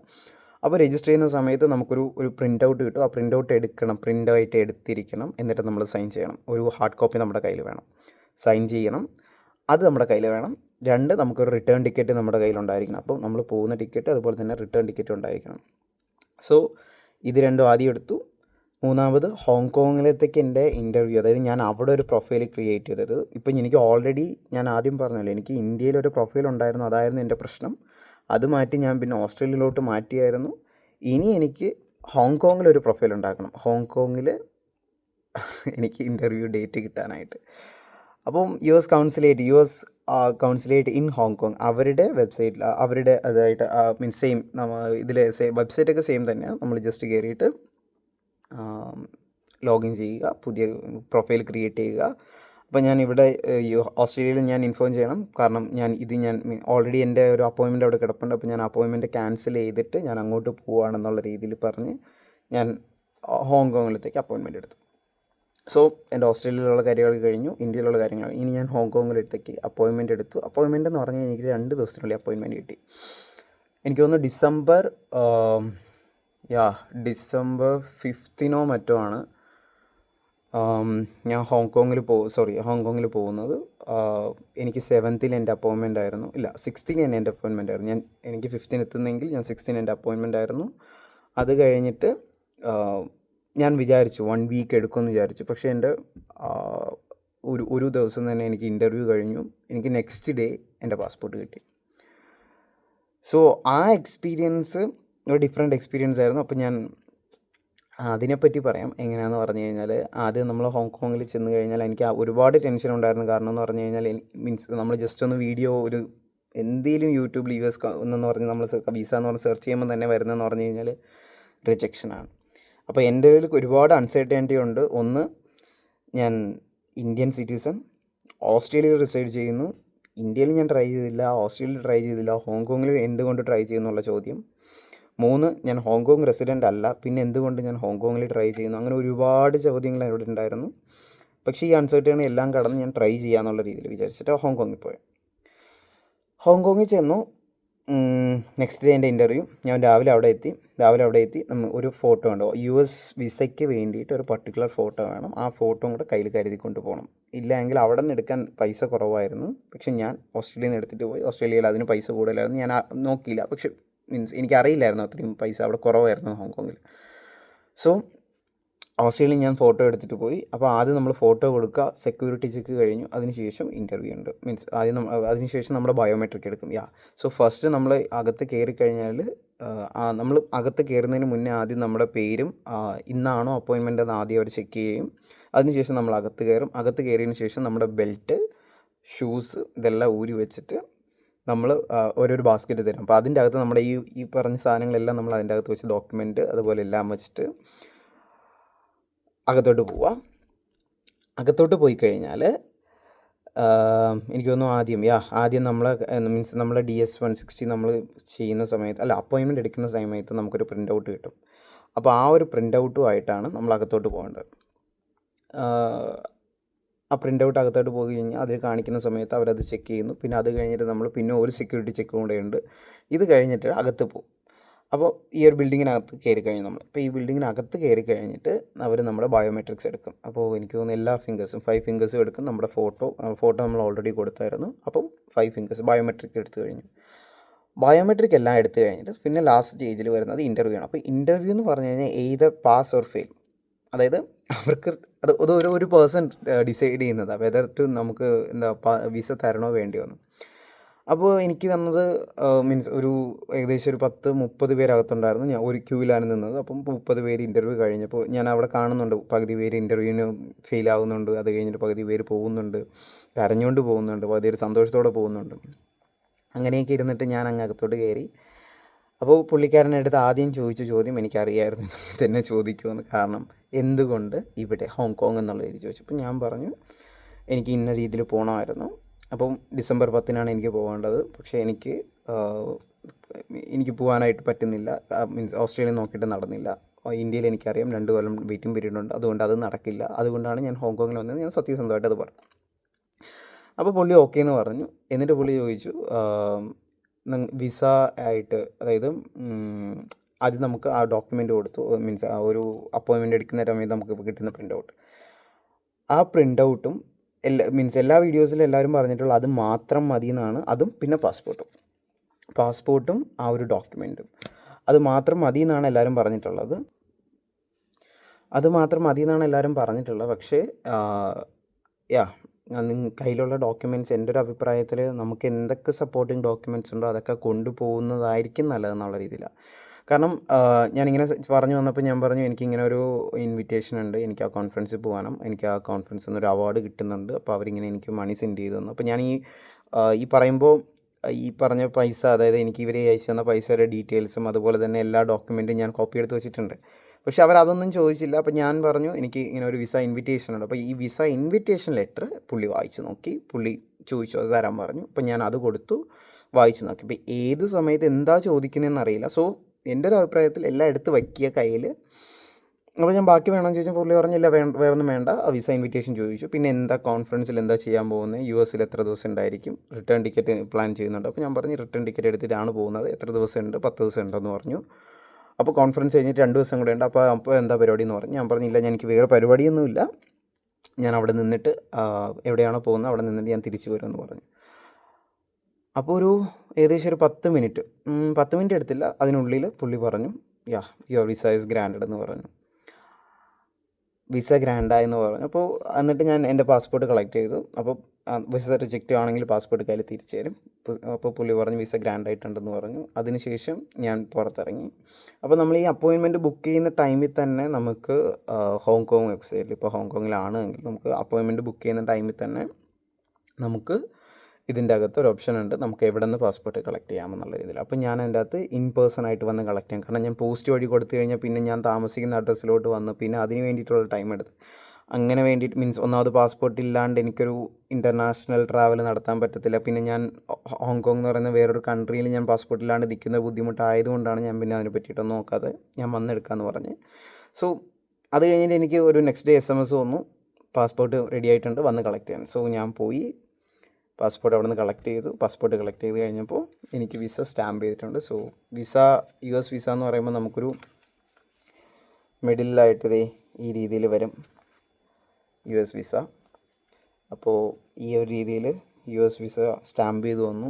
അപ്പോൾ രജിസ്റ്റർ ചെയ്യുന്ന സമയത്ത് നമുക്കൊരു ഒരു പ്രിന്റ് ഔട്ട് കിട്ടും. ആ പ്രിന്റ് ഔട്ട് എടുക്കണം. പ്രിന്റ് ആയിട്ട് എടുത്തിരിക്കണം. എന്നിട്ട് നമ്മൾ സൈൻ ചെയ്യണം. ഒരു ഹാർഡ് കോപ്പി നമ്മുടെ കയ്യിൽ വേണം. സൈൻ ചെയ്യണം. അത് നമ്മുടെ കയ്യിൽ വേണം. രണ്ട് നമുക്കൊരു റിട്ടേൺ ടിക്കറ്റ് നമ്മുടെ കയ്യിലുണ്ടായിരിക്കണം അപ്പോൾ നമ്മൾ പോകുന്ന ടിക്കറ്റ് അതുപോലെ തന്നെ റിട്ടേൺ ടിക്കറ്റ് ഉണ്ടായിരിക്കണം. സോ ഇത് രണ്ടും ആദ്യം എടുത്തു. മൂന്നാമത് ഹോങ്കോങ്ങിലത്തേക്ക് എന്റെ ഇന്റർവ്യൂ അതായത് ഞാൻ അവിടെ ഒരു പ്രൊഫൈൽ ക്രിയേറ്റ് ചെയ്തത്. ഇപ്പം എനിക്ക് ഓൾറെഡി ഞാൻ ആദ്യം പറഞ്ഞല്ലോ എനിക്ക് ഇന്ത്യയിൽ ഒരു പ്രൊഫൈൽ ഉണ്ടായിരുന്നു. അതായിരുന്നു എന്റെ പ്രശ്നം. അത് മാറ്റി ഞാൻ പിന്നെ ഓസ്ട്രേലിയയിലോട്ട് മാറ്റിയായിരുന്നു. ഇനി എനിക്ക് ഹോങ്കോങ്ങിൽ ഒരു പ്രൊഫൈൽ ഉണ്ടാക്കണം. ഹോങ്കോങ്ങിൽ എനിക്ക് ഇന്റർവ്യൂ ഡേറ്റ് കിട്ടാനായിട്ട്. അപ്പം U S consulate U S consulate in Hong Kong. അവരുടെ വെബ്സൈറ്റിൽ അവരുടെ അതായിട്ട് മീൻസ് സെയിം നമ്മ സെയിം വെബ്സൈറ്റൊക്കെ സെയിം തന്നെയാണ് നമ്മൾ ജസ്റ്റ് കയറിയിട്ട് ലോഗിൻ ചെയ്യുക പുതിയ പ്രൊഫൈൽ ക്രിയേറ്റ് ചെയ്യുക. അപ്പോൾ ഞാൻ ഇവിടെ ഓസ്ട്രേലിയയിൽ ഞാൻ ഇൻഫോം ചെയ്യണം. കാരണം ഞാൻ ഇത് ഞാൻ ഓൾറെഡി എന്റെ ഒരു അപ്പോയിൻമെന്റ് അവിടെ കിടപ്പുണ്ട്. അപ്പോൾ ഞാൻ അപ്പോയിൻമെന്റ് ക്യാൻസൽ ചെയ്തിട്ട് ഞാൻ അങ്ങോട്ട് പോവുകയാണെന്നുള്ള രീതിയിൽ പറഞ്ഞ് ഞാൻ ഹോങ്കോങ്ങിലത്തേക്ക് അപ്പോയിൻമെന്റ് എടുത്തു. സോ എന്റെ ഓസ്ട്രേലിയയിലുള്ള കാര്യങ്ങൾ കഴിഞ്ഞു. ഇന്ത്യയിലുള്ള കാര്യങ്ങൾ ഇനി ഞാൻ ഹോങ്കോങ്ങിലേക്ക് അപ്പോയിൻമെന്റ് എടുത്തു. അപ്പോയിൻമെന്റ് എന്ന് പറഞ്ഞാൽ എനിക്ക് രണ്ട് ദിവസത്തിനുള്ളിൽ അപ്പോയിൻമെന്റ് കിട്ടി. എനിക്ക് തോന്നുന്നു ഡിസംബർ യാ ഡിസംബർ ഫിഫ്തിനോ മറ്റോ ആണ്. ഞാൻ ഹോങ്കോങ്ങിൽ പോ സോറി ഹോങ്കോങ്ങിൽ പോകുന്നത് എനിക്ക് സെവൻത്തിൽ എന്റെ അപ്പോയിൻമെന്റ് ആയിരുന്നു. ഇല്ല സിക്സ്ത്തിന് തന്നെ എന്റെ അപ്പോയിൻമെന്റ് ആയിരുന്നു. ഞാൻ എനിക്ക് ഫിഫ്ത്തിന് എത്തുന്നെങ്കിൽ ഞാൻ സിക്സ്ത്തിന് എന്റെ അപ്പോയിൻമെന്റ് ആയിരുന്നു. അത് കഴിഞ്ഞിട്ട് ഞാൻ വിചാരിച്ചു വൺ വീക്ക് എടുക്കുമെന്ന് വിചാരിച്ചു. പക്ഷേ എന്റെ ഒരു ഒരു ദിവസം തന്നെ എനിക്ക് ഇന്റർവ്യൂ കഴിഞ്ഞു. എനിക്ക് നെക്സ്റ്റ് ഡേ എന്റെ പാസ്പോർട്ട് കിട്ടി. സോ ആ എക്സ്പീരിയൻസ് ഒരു ഡിഫറെന്റ് എക്സ്പീരിയൻസ് ആയിരുന്നു. അപ്പോൾ ഞാൻ അതിനെപ്പറ്റി പറയാം. എങ്ങനെയാണെന്ന് പറഞ്ഞു കഴിഞ്ഞാൽ ആദ്യം നമ്മൾ ഹോങ്കോങ്ങിൽ ചെന്ന് കഴിഞ്ഞാൽ എനിക്ക് ഒരുപാട് ടെൻഷൻ ഉണ്ടായിരുന്നു. കാരണം എന്ന് പറഞ്ഞു കഴിഞ്ഞാൽ മീൻസ് നമ്മൾ ജസ്റ്റ് ഒന്ന് വീഡിയോ ഒരു എന്തെങ്കിലും യൂട്യൂബിൽ യു എസ് എന്നു പറഞ്ഞ് നമ്മൾ വിസ എന്ന് പറഞ്ഞ് സെർച്ച് ചെയ്യുമ്പോൾ തന്നെ വരുന്നതെന്ന് പറഞ്ഞു കഴിഞ്ഞാൽ റിജക്ഷനാണ് അപ്പോൾ എന്റെ ഇതിൽ ഒരുപാട് അൺസർട്ടനിറ്റി ഉണ്ട്. ഒന്ന് ഞാൻ ഇന്ത്യൻ സിറ്റിസൺ ഓസ്ട്രേലിയയിൽ റിസൈഡ് ചെയ്യുന്നു. ഇന്ത്യയിൽ ഞാൻ ട്രൈ ചെയ്തില്ല. ഓസ്ട്രേലിയയിൽ ട്രൈ ചെയ്തില്ല. ഹോങ്കോങ്ങിൽ എന്തുകൊണ്ട് ട്രൈ ചെയ്യുന്നുള്ള ചോദ്യം. മൂന്ന് ഞാൻ ഹോങ്കോങ് റെസിഡന്റ് അല്ല. പിന്നെ എന്തുകൊണ്ട് ഞാൻ ഹോങ്കോങ്ങിൽ ട്രൈ ചെയ്യുന്നു? അങ്ങനെ ഒരുപാട് ചോദ്യങ്ങൾ അവിടെ ഉണ്ടായിരുന്നു. പക്ഷേ ഈ അൺസർട്ടേണി എല്ലാം കടന്ന് ഞാൻ ട്രൈ ചെയ്യാന്നുള്ള രീതിയിൽ വിചാരിച്ചിട്ട് ഹോങ്കോങ്ങിൽ പോയി. ഹോങ്കോങ്ങിൽ ചെന്നു. നെക്സ്റ്റ് ഡേ എന്റെ ഇന്റർവ്യൂ ഞാൻ രാവിലെ അവിടെ എത്തി. രാവിലെ അവിടെ എത്തി. നമ്മൾ ഒരു ഫോട്ടോ ഉണ്ടോ യു എസ് വിസയ്ക്ക് വേണ്ടിയിട്ട് ഒരു പർട്ടിക്കുലർ ഫോട്ടോ വേണം. ആ ഫോട്ടോ കൂടെ കയ്യിൽ കരുതി കൊണ്ടുപോകണം ഇല്ലെങ്കിൽ അവിടെ നിന്ന് എടുക്കാൻ പൈസ കുറവായിരുന്നു. പക്ഷെ ഞാൻ ഓസ്ട്രേലിയയിൽ നിന്ന് എടുത്തിട്ട് പോയി. ഓസ്ട്രേലിയയിൽ അതിന് പൈസ കൂടുതലായിരുന്നു. ഞാൻ നോക്കിയില്ല. പക്ഷെ മീൻസ് എനിക്കറിയില്ലായിരുന്നു അത്രയും പൈസ അവിടെ കുറവായിരുന്നു ഹോങ്കോങ്ങിൽ സോ ഓസ്ട്രേലിയയിൽ ഞാൻ ഫോട്ടോ എടുത്തിട്ട് പോയി. അപ്പോൾ ആദ്യം നമ്മൾ ഫോട്ടോ കൊടുക്കുക സെക്യൂരിറ്റി ചെക്ക് കഴിഞ്ഞു. അതിനുശേഷം ഇന്റർവ്യൂ ഉണ്ട്. മീൻസ് ആദ്യം അതിനുശേഷം നമ്മുടെ ബയോമെട്രിക് എടുക്കും. യാ സോ ഫസ്റ്റ് നമ്മൾ അകത്ത് കയറി കഴിഞ്ഞാൽ നമ്മൾ അകത്ത് കയറുന്നതിന് മുന്നേ ആദ്യം നമ്മുടെ പേരും ഇന്നാണോ അപ്പോയിൻമെന്റ് എന്ന് ആദ്യം അവർ ചെക്ക് ചെയ്യും. അതിനുശേഷം നമ്മൾ അകത്ത് കയറും. അകത്ത് കയറിയതിന് ശേഷം നമ്മുടെ ബെൽറ്റ് ഷൂസ് ഇതെല്ലാം ഊരി വെച്ചിട്ട് നമ്മൾ ഓരോരു ബാസ്ക്കറ്റ് തരും. അപ്പോൾ അതിന്റെ അകത്ത് നമ്മുടെ ഈ ഈ പറഞ്ഞ സാധനങ്ങളെല്ലാം നമ്മൾ അതിന്റെ അകത്ത് വെച്ച് ഡോക്യുമെന്റ് അതുപോലെ എല്ലാം വെച്ചിട്ട് അകത്തോട്ട് പോവാം. അകത്തോട്ട് പോയി കഴിഞ്ഞാൽ എനിക്ക് തോന്നുന്നു ആദ്യം യാ ആദ്യം നമ്മൾ മീൻസ് നമ്മൾ ഡി എസ് വൺ സിക്സ്റ്റി നമ്മൾ ചെയ്യുന്ന സമയത്ത് അല്ല അപ്പോയിൻമെന്റ് എടുക്കുന്ന സമയത്ത് നമുക്കൊരു പ്രിന്റ് ഔട്ട് കിട്ടും. അപ്പോൾ ആ ഒരു പ്രിന്റ് ഔട്ടുമായിട്ടാണ് നമ്മൾ അകത്തോട്ട് പോകേണ്ടത്. ആ പ്രിന്റ് ഔട്ട് അകത്തോട്ട് പോയി കഴിഞ്ഞാൽ അതിൽ കാണിക്കുന്ന സമയത്ത് അവരത് ചെക്ക് ചെയ്യുന്നു. പിന്നെ അത് കഴിഞ്ഞിട്ട് നമ്മൾ പിന്നെ ഒരു സെക്യൂരിറ്റി ചെക്ക് കൂടെ ഉണ്ട്. ഇത് കഴിഞ്ഞിട്ട് അകത്ത് പോകും. അപ്പോൾ ഈ ഒരു ബിൽഡിങ്ങിനകത്ത് കയറി കഴിഞ്ഞു നമ്മൾ. അപ്പോൾ ഈ ബിൽഡിങ്ങിനകത്ത് കയറി കഴിഞ്ഞിട്ട് അവർ നമ്മുടെ ബയോമെട്രിക്സ് എടുക്കും. അപ്പോൾ എനിക്ക് തോന്നുന്നു എല്ലാ ഫിംഗേഴ്സും ഫൈവ് ഫിംഗേഴ്സും എടുക്കും. നമ്മുടെ ഫോട്ടോ ഫോട്ടോ നമ്മൾ ഓൾറെഡി കൊടുത്തായിരുന്നു. അപ്പം ഫൈവ് ഫിംഗേഴ്സ് ബയോമെട്രിക് എടുത്തു കഴിഞ്ഞു. ബയോമെട്രിക് എല്ലാം എടുത്തു കഴിഞ്ഞിട്ട് പിന്നെ ലാസ്റ്റ് സ്റ്റേജിൽ വരുന്നത് ഇന്റർവ്യൂ ആണ്. അപ്പോൾ ഇന്റർവ്യൂ എന്ന് പറഞ്ഞു കഴിഞ്ഞാൽ എയ്തർ പാസ് ഓർ ഫെയിൽ അതായത് അവർക്ക് അത് അത് ഒരു ഒരു പേഴ്സൺ ഡിസൈഡ് ചെയ്യുന്നതാണ് വെതർ ടു നമുക്ക് എന്താ വിസ തരണോ വേണ്ടിയോ എന്ന്. അപ്പോൾ എനിക്ക് വന്നത് മീൻസ് ഒരു ഏകദേശം ഒരു പത്ത് മുപ്പത് പേരകത്തുണ്ടായിരുന്നു. ഞാൻ ഒരു ക്യൂവിലാണ് നിന്നത്. അപ്പം മുപ്പത് പേര് ഇന്റർവ്യൂ കഴിഞ്ഞപ്പോൾ ഞാൻ അവിടെ കാണുന്നുണ്ട്. പകുതി പേര് ഇന്റർവ്യൂവിന് ഫെയിൽ ആവുന്നുണ്ട്. അത് കഴിഞ്ഞിട്ട് പകുതി പേര് പോകുന്നുണ്ട്. കരഞ്ഞുകൊണ്ട് പോകുന്നുണ്ട്. പകുതി പേര് സന്തോഷത്തോടെ പോകുന്നുണ്ട്. അങ്ങനെയൊക്കെ ഇരുന്നിട്ട് ഞാൻ അങ്ങ് അകത്തോട്ട് കയറി. അപ്പോൾ പുള്ളിക്കാരന്റെ അടുത്ത് ആദ്യം ചോദിച്ച ചോദ്യം എനിക്കറിയായിരുന്നു. തന്നെ ചോദിക്കുമെന്ന് കാരണം എന്തുകൊണ്ട് ഇവിടെ ഹോങ്കോങ് എന്നുള്ള രീതി ചോദിച്ചു അപ്പോൾ ഞാൻ പറഞ്ഞു എനിക്ക് ഇന്ന രീതിയിൽ പോകണമായിരുന്നു അപ്പം ഡിസംബർ പത്തിനാണ് എനിക്ക് പോകേണ്ടത്. പക്ഷേ എനിക്ക് എനിക്ക് പോകാനായിട്ട് പറ്റുന്നില്ല. മീൻസ് ഓസ്ട്രേലിയ നോക്കിയിട്ട് നടന്നില്ല. ഇന്ത്യയിൽ എനിക്കറിയാം രണ്ട് കൊല്ലം വെയിറ്റിംഗ് പീരീഡ് ഉണ്ട്. അതുകൊണ്ട് അത് നടക്കില്ല. അതുകൊണ്ടാണ് ഞാൻ ഹോങ്കോങ്ങിൽ വന്നത് ഞാൻ സത്യസന്ധമായിട്ട് അത് പറഞ്ഞു. അപ്പോൾ പുള്ളി ഓക്കെ എന്ന് പറഞ്ഞു. എന്നിട്ട് പുള്ളി ചോദിച്ചു വിസ ആയിട്ട് അതായത് ആദ്യം നമുക്ക് ആ ഡോക്യുമെന്റ് കൊടുത്തു. മീൻസ് ആ ഒരു അപ്പോയിൻമെന്റ് എടുക്കുന്ന സമയത്ത് നമുക്ക് കിട്ടുന്ന പ്രിന്റ് ഔട്ട് ആ പ്രിന്റ് ഔട്ടും എല്ലാ മീൻസ് എല്ലാ വീഡിയോസിലും എല്ലാവരും പറഞ്ഞിട്ടുള്ള അത് മാത്രം മതി എന്നാണ് അതും പിന്നെ പാസ്പോർട്ടും പാസ്പോർട്ടും ആ ഒരു ഡോക്യുമെന്റും അത് മാത്രം മതി എന്നാണ് എല്ലാവരും പറഞ്ഞിട്ടുള്ളത്. അത് മാത്രം മതി എന്നാണ് എല്ലാവരും പറഞ്ഞിട്ടുള്ളത്. പക്ഷേ യാ കയ്യിലുള്ള ഡോക്യുമെന്റ്സ് എന്റെ ഒരു അഭിപ്രായത്തിൽ നമുക്ക് എന്തൊക്കെ സപ്പോർട്ടിങ് ഡോക്യുമെന്റ്സ് ഉണ്ടോ അതൊക്കെ കൊണ്ടുപോകുന്നതായിരിക്കും നല്ലതെന്നുള്ള രീതിയിലാണ് കാരണം ഞാനിങ്ങനെ പറഞ്ഞു വന്നപ്പോൾ ഞാൻ പറഞ്ഞു എനിക്കിങ്ങനെ ഒരു ഇൻവിറ്റേഷൻ ഉണ്ട്. എനിക്ക് ആ കോൺഫറൻസിൽ പോകാനും എനിക്ക് ആ കോൺഫറൻസിൽ ഒരു അവാർഡ് കിട്ടുന്നുണ്ട്. അപ്പോൾ അവരിങ്ങനെ എനിക്ക് മണി സെൻഡ് ചെയ്തു തന്നു. അപ്പോൾ ഞാൻ ഈ ഈ പറയുമ്പോൾ ഈ പറഞ്ഞ പൈസ അതായത് എനിക്ക് ഇവർ അയച്ചു തന്ന പൈസയുടെ ഡീറ്റെയിൽസും അതുപോലെ തന്നെ എല്ലാ ഡോക്യുമെന്റും ഞാൻ കോപ്പി എടുത്ത് വെച്ചിട്ടുണ്ട്. പക്ഷെ അതൊന്നും ചോദിച്ചില്ല. അപ്പോൾ ഞാൻ പറഞ്ഞു എനിക്ക് ഇങ്ങനെ ഒരു വിസ ഇൻവിറ്റേഷൻ ഉണ്ട്. അപ്പോൾ ഈ വിസ ഇൻവിറ്റേഷൻ ലെറ്റർ പുള്ളി വായിച്ചു നോക്കി. പുള്ളി ചോദിച്ചു അത് തരാൻ പറഞ്ഞു. അപ്പോൾ ഞാൻ അത് കൊടുത്തു വായിച്ചു നോക്കി. അപ്പോൾ ഏത് സമയത്ത് എന്താ ചോദിക്കുന്നതെന്ന് അറിയില്ല. സോ എന്റെ ഒരു അഭിപ്രായത്തിൽ എല്ലാം എടുത്ത് വയ്ക്കുക കയ്യിൽ അപ്പോൾ ഞാൻ ബാക്കി വേണമെന്ന് ചോദിച്ചാൽ പുള്ളി പറഞ്ഞില്ല വേ വേറൊന്നും വേണ്ട. വിസ ഇൻവിറ്റേഷൻ ചോദിച്ചു. പിന്നെ എന്താ കോൺഫറൻസിൽ എന്താ ചെയ്യാൻ പോകുന്നത് യു എസിൽ എത്ര ദിവസം ഉണ്ടായിരിക്കും? റിട്ടേൺ ടിക്കറ്റ് പ്ലാൻ ചെയ്യുന്നുണ്ട്. അപ്പോൾ ഞാൻ പറഞ്ഞു റിട്ടേൺ ടിക്കറ്റ് എടുത്തിട്ടാണ് പോകുന്നത്. എത്ര ദിവസം ഉണ്ട്? പത്ത് ദിവസം ഉണ്ടെന്ന് പറഞ്ഞു. അപ്പോൾ കോൺഫറൻസ് കഴിഞ്ഞിട്ട് രണ്ട് ദിവസം കൂടെ ഉണ്ട്. അപ്പോൾ അപ്പോൾ എന്താ പരിപാടി എന്ന് പറഞ്ഞു. ഞാൻ പറഞ്ഞില്ല ഞാൻ എനിക്ക് വേറെ പരിപാടിയൊന്നുമില്ല. ഞാൻ അവിടെ നിന്നിട്ട് എവിടെയാണോ പോകുന്നത് അവിടെ നിന്നിട്ട് ഞാൻ തിരിച്ചു വരുമെന്ന് പറഞ്ഞു. അപ്പോൾ ഒരു ഏകദേശം ഒരു പത്ത് മിനിറ്റ്. പത്ത് മിനിറ്റ് എടുത്തില്ല. അതിനുള്ളിൽ പുള്ളി പറഞ്ഞു ya your visa is granted എന്ന് പറഞ്ഞു. വിസ ഗ്രാൻഡായെന്ന് പറഞ്ഞു. അപ്പോൾ എന്നിട്ട് ഞാൻ എന്റെ പാസ്പോർട്ട് കളക്ട് ചെയ്തു. അപ്പോൾ വിസ റിജക്റ്റ് ആണെങ്കിൽ പാസ്പോർട്ട് കയ്യിൽ തിരിച്ചു തരും അപ്പോൾ പുള്ളി പറഞ്ഞു വിസ ഗ്രാൻഡ് ആയിട്ടുണ്ടെന്ന് പറഞ്ഞു. അതിനുശേഷം ഞാൻ പുറത്തിറങ്ങി. അപ്പോൾ നമ്മൾ ഈ അപ്പോയിൻമെന്റ് ബുക്ക് ചെയ്യുന്ന ടൈമിൽ തന്നെ നമുക്ക് ഹോങ്കോങ് വെബ്സൈറ്റിൽ ഇപ്പോൾ ഹോങ്കോങ്ങിലാണ് എങ്കിൽ നമുക്ക് അപ്പോയിൻമെന്റ് ബുക്ക് ചെയ്യുന്ന ടൈമിൽ തന്നെ നമുക്ക് ഇതിന്റെ അകത്ത് ഒരു ഓപ്ഷൻ ഉണ്ട്. നമുക്ക് എവിടെ നിന്ന് പാസ്പോർട്ട് കളക്ട് ചെയ്യാമെന്നുള്ള രീതിയിൽ. അപ്പോൾ ഞാൻ അതിന്റെ അകത്ത് ഇൻ പേഴ്സൺ ആയിട്ട് വന്ന് കളക്ട് ചെയ്യാം. കാരണം ഞാൻ പോസ്റ്റ് വഴി കൊടുത്തു കഴിഞ്ഞാൽ പിന്നെ ഞാൻ താമസിക്കുന്ന അഡ്രസ്സിലോട്ട് വന്ന് പിന്നെ അതിന് വേണ്ടിയിട്ടുള്ള ടൈം എടുത്ത്. അങ്ങനെ വേണ്ടിയിട്ട് മീൻസ് ഒന്നാമത് പാസ്പോർട്ട് ഇല്ലാണ്ട് എനിക്കൊരു ഇന്റർനാഷണൽ ട്രാവൽ നടത്താൻ പറ്റത്തില്ല. പിന്നെ ഞാൻ ഹോങ്കോങ് എന്ന് പറയുന്ന വേറൊരു കൺട്രിയിൽ ഞാൻ പാസ്പോർട്ട് ഇല്ലാണ്ട് നിൽക്കുന്ന ബുദ്ധിമുട്ടായതുകൊണ്ടാണ് ഞാൻ പിന്നെ അതിനെ പറ്റിയിട്ടൊന്നും നോക്കാതെ ഞാൻ വന്നെടുക്കാമെന്ന് പറഞ്ഞ്. സോ അത് കഴിഞ്ഞിട്ട് എനിക്ക് ഒരു next day S M S വന്നു. പാസ്പോർട്ട് റെഡി ആയിട്ടുണ്ട്. വന്ന് കളക്ട് ചെയ്യാൻ. സോ ഞാൻ പോയി. പാസ്പോർട്ട് അവിടെ നിന്ന് കളക്ട് ചെയ്തു. പാസ്പോർട്ട് കളക്ട് ചെയ്ത് കഴിഞ്ഞപ്പോൾ എനിക്ക് വിസ സ്റ്റാമ്പ് ചെയ്തിട്ടുണ്ട്. So visa U S visa എന്ന് പറയുമ്പോൾ നമുക്കൊരു മിഡിലായിട്ട് ഇതേ ഈ രീതിയിൽ വരും. യു എസ് വിസ അപ്പോൾ ഈ ഒരു രീതിയിൽ യു എസ് വിസ സ്റ്റാമ്പ് ചെയ്തു വന്നു.